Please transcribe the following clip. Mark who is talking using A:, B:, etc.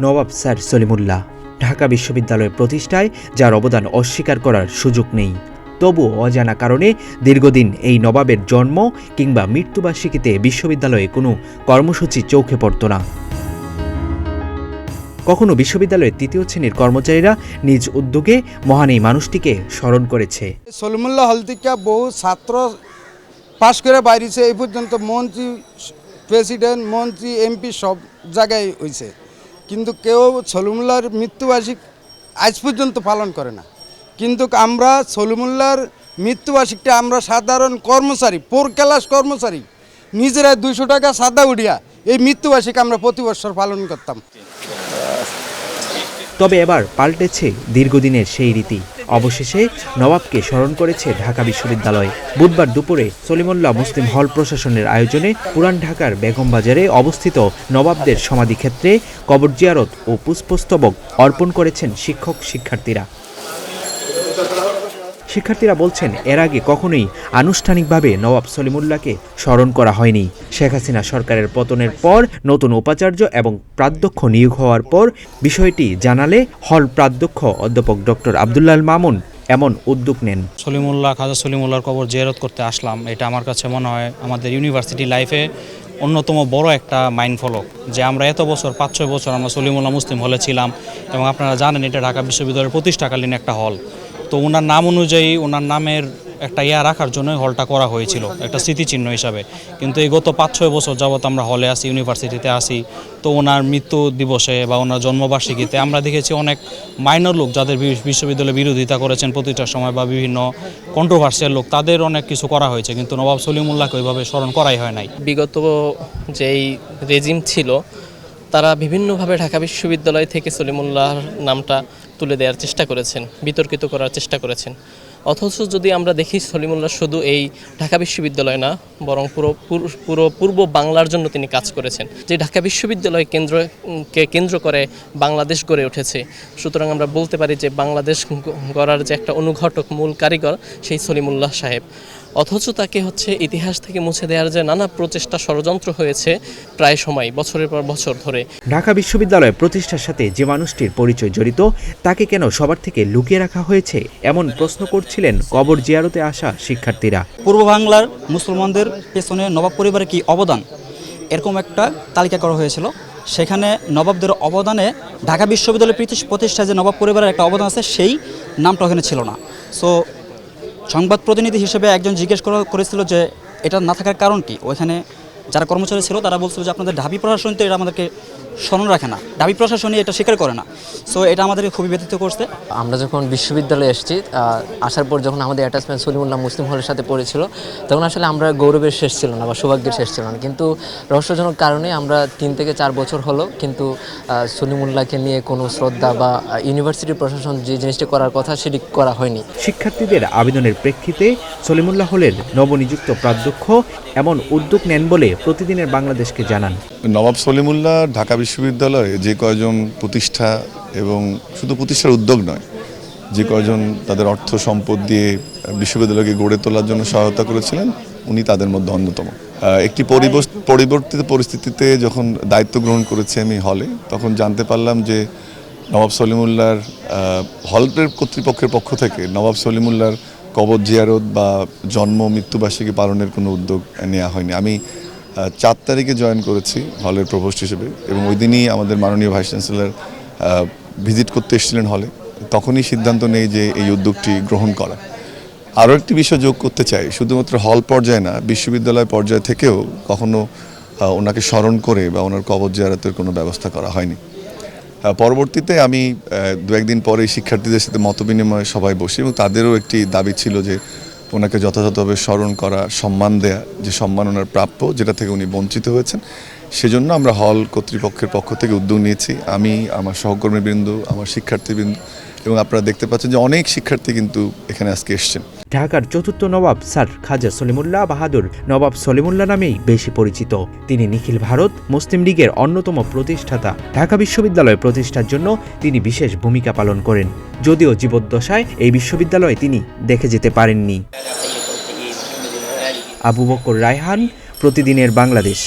A: নবাব sir Salimullah. Dhaka বিশ্ববিদ্যালয় প্রতিষ্ঠায় যার অবদান অস্বীকার করার সুযোগ নেই। তবু অজানা কারণে দীর্ঘদিন এই নবাবের জন্ম কিংবা মৃত্যুবার্ষিকীতে বিশ্ববিদ্যালয়ে কোনো কর্মসূচি চোখে পড়ত না। কখনো বিশ্ববিদ্যালয়ের তৃতীয় শ্রেণির কর্মচারীরা নিজ উদ্যোগে মহান এই মানুষটিকে স্মরণ করেছে।
B: সলিমুল্লাহ হলদিকা বহু ছাত্র পাশ করে বাইরেছে। এই পর্যন্ত মন্ত্রী, প্রেসিডেন্ট, মন্ত্রী, এমপি সব জায়গায় হয়েছে কিন্তু কেউ সলিমুল্লাহর মৃত্যুবার্ষিক আজ পর্যন্ত পালন করে না। কিন্তু আমরা সলিমুল্লাহর মৃত্যুবার্ষিকটা আমরা সাধারণ কর্মচারী পোর ক্লাস কর্মচারী, নিজেরা দুইশো টাকা সাদা উড়িয়া এই মৃত্যুবার্ষিক আমরা প্রতি বছর পালন করতাম।
A: তবে এবার পাল্টেছে দীর্ঘদিনের সেই রীতি। অবশেষে নবাবকে স্মরণ করেছে ঢাকা বিশ্ববিদ্যালয়। বুধবার দুপুরে সলিমুল্লাহ মুসলিম হল প্রশাসনের আয়োজনে পুরান ঢাকার বেগম বাজারে অবস্থিত নবাবদের সমাধিক্ষেত্রে কবর জিয়ারত ও পুষ্পস্তবক অর্পণ করেছেন শিক্ষক শিক্ষার্থীরা শিক্ষার্থীরা বলছেন, এর আগে কখনোই আনুষ্ঠানিকভাবে নবাব সলিমুল্লাহকে স্মরণ করা হয়নি। শেখ হাসিনা সরকারের পতনের পর নতুন উপাচার্য এবং প্রাধ্যক্ষ নিয়োগ হওয়ার পর বিষয়টি জানালে হল প্রাধ্যক্ষ অধ্যাপক ডক্টর আবদুল্লাল মামুন এমন উদ্যোগ নেন।
C: সলিমুল্লাহ, খাজা সলিমুল্লাহর কবর জিয়ারত করতে আসলাম। এটা আমার কাছে মনে হয় আমাদের ইউনিভার্সিটি লাইফে অন্যতম বড় একটা মাইন্ড ফলক। যে আমরা এত বছর পাঁচ ছয় বছর আমরা সলিমুল্লাহ মুসলিম হলে ছিলাম এবং আপনারা জানেন এটা ঢাকা বিশ্ববিদ্যালয়ের প্রতিষ্ঠাকালীন একটা হল। তো ওনার নাম অনুযায়ী ওনার নামের একটা ইয়া রাখার জন্য হলটা করা হয়েছিল, একটা স্মৃতিচিহ্ন হিসাবে। কিন্তু এই গত পাঁচ, ছয় বছর যাবত আমরা হলে আসি ইউনিভার্সিটিতে আসি তো ওনার মৃত্যু দিবসে বা ওনার জন্মবার্ষিকীতে আমরা দেখেছি অনেক মাইনর লোক যাদের বিশ্ববিদ্যালয়ে বিরোধিতা করেছেন প্রতিটার সময় বা বিভিন্ন কন্ট্রোভার্সিয়াল লোক, তাদের অনেক কিছু করা হয়েছে, কিন্তু নবাব সলিমুল্লাহকে ওইভাবে স্মরণ করাই হয় নাই।
D: বিগত যেই রেজিম ছিল, তারা বিভিন্নভাবে ঢাকা বিশ্ববিদ্যালয় থেকে সলিমুল্লাহর নামটা তুলে দেওয়ার চেষ্টা করেছেন, বিতর্কিত করার চেষ্টা করেছেন। অথচ যদি আমরা দেখি, সলিমুল্লাহ শুধু এই ঢাকা বিশ্ববিদ্যালয় না, বরং পুরো পুরো- পুরো পূর্ব বাংলার জন্য তিনি কাজ করেছেন। যে ঢাকা বিশ্ববিদ্যালয় কেন্দ্রকে কেন্দ্র করে বাংলাদেশ গড়ে উঠেছে, সুতরাং আমরা বলতে পারি যে বাংলাদেশ গড়ার যে একটা অনুঘটক মূল কারিগর, সেই সলিমুল্লাহ সাহেব। অথচ তাকে হচ্ছে ইতিহাস থেকে মুছে দেওয়ার যে নানা প্রচেষ্টা ষড়যন্ত্র হয়েছে প্রায় সময় বছরের পর বছর ধরে।
A: ঢাকা বিশ্ববিদ্যালয় প্রতিষ্ঠার সাথে যে মানুষটির পরিচয় জড়িত তাকে কেন সবার থেকে লুকিয়ে রাখা হয়েছে? এমন প্রশ্ন করছিলেন কবর জিয়ারতে আসা শিক্ষার্থীরা।
E: পূর্ব বাংলার মুসলমানদের পেছনে নবাব পরিবারের কি অবদান? এরকম একটা তালিকা করা হয়েছিল। সেখানে নবাবদের অবদানে ঢাকা বিশ্ববিদ্যালয় প্রতিষ্ঠায় যে নবাব পরিবারের একটা অবদান আছে সেই নামটা ওখানে ছিল না। সো সংবাদ প্রতিনিধি হিসেবে একজন জিজ্ঞেস করা, করেছিল যে এটা না থাকার কারণ কি? ওইখানে যারা কর্মচারী ছিল তারা বলছিল যে আপনাদের ঢাবি প্রশাসন তো এটা আমাদেরকে স্মরণ রাখে না ঢাবি প্রশাসনই এটা স্বীকার করে না। সো এটা আমাদেরকে খুবই ব্যথিত করছে।
F: আমরা যখন বিশ্ববিদ্যালয়ে এসেছি আসার পর যখন আমাদের অ্যাটাচমেন্ট সলিমুল্লাহ মুসলিম হলের সাথে পড়েছিল তখন আসলে আমরা গৌরবের শেষ ছিল না বা সৌভাগ্যের শেষ ছিল না। কিন্তু রহস্যজনক কারণে আমরা তিন থেকে চার বছর হলো কিন্তু সলিমুল্লাহকে নিয়ে কোনো শ্রদ্ধা বা ইউনিভার্সিটি প্রশাসন যে জিনিসটি করার কথা সেটি করা হয়নি।
A: শিক্ষার্থীদের আবেদনের প্রেক্ষিতে সলিমুল্লাহ হলের নবনিযুক্ত প্রাধ্যক্ষ এমন উদ্যোগ নেন বলে প্রতিদিনের বাংলাদেশকে জানান।
G: নবাব সলিমুল্লাহ ঢাকা বিশ্ববিদ্যালয়ে যে কয়জন প্রতিষ্ঠা এবং শুধু প্রতিষ্ঠার উদ্যোগ নয় যে কয়জন তাদের অর্থ সম্পদ দিয়ে বিশ্ববিদ্যালয়কে গড়ে তোলার জন্য সহায়তা করেছিলেন উনি তাদের মধ্যে অন্যতম। একটি পরিবর্তিত পরিস্থিতিতে যখন দায়িত্ব গ্রহণ করেছি আমি হলে তখন জানতে পারলাম যে নবাব সলিমুল্লাহর আহ, হলের কর্তৃপক্ষের পক্ষ থেকে নবাব সলিমুল্লাহর কবর জিয়ারত বা জন্ম মৃত্যুবার্ষিকী পালনের কোনো উদ্যোগ নেওয়া হয়নি। আমি চার তারিখে জয়েন করেছি হলের প্রভোস্ট হিসেবে এবং ওই দিনই আমাদের মাননীয় ভাইস চ্যান্সেলর ভিজিট করতে এসেছিলেন হলে তখনই সিদ্ধান্ত নেই যে এই উদ্যোগটি গ্রহণ করা। আরও একটি বিষয় যোগ করতে চাই, শুধুমাত্র হল পর্যায়ে না, বিশ্ববিদ্যালয় পর্যায় থেকেও কখনো ওনাকে স্মরণ করে বা ওনার কবর জিয়ারতের কোনো ব্যবস্থা করা হয়নি। পরবর্তীতে আমি দু একদিন পরে শিক্ষার্থীদের সাথে মতবিনিময় সবাই বসি এবং তাদেরও একটি দাবি ছিল যে ওনাকে যথাযথভাবে স্মরণ করা সম্মান দেয়া, যে সম্মান ওনার প্রাপ্য, যেটা থেকে উনি বঞ্চিত হয়েছেন, সেজন্য আমরা হল কর্তৃপক্ষের পক্ষ থেকে উদ্যোগ নিয়েছি। আমি, আমার সহকর্মীবৃন্দ, আমার শিক্ষার্থীবৃন্দ এবং আপনারা দেখতে পাচ্ছেন যে অনেক শিক্ষার্থী কিন্তু এখানে আজকে এসছেন।
A: ঢাকার চতুর্থ নবাব স্যার খাজা সলিমুল্লাহ বাহাদুর নবাব সলিমুল্লাহ নামেই বেশি পরিচিত। তিনি নিখিল ভারত, মুসলিম লীগের অন্যতম প্রতিষ্ঠাতা। ঢাকা বিশ্ববিদ্যালয় প্রতিষ্ঠার জন্য তিনি বিশেষ ভূমিকা পালন করেন। যদিও জীবদ্দশায় এই বিশ্ববিদ্যালয়ে তিনি দেখে যেতে পারেননি। আবু বকর রায়হান, প্রতিদিনের বাংলাদেশ।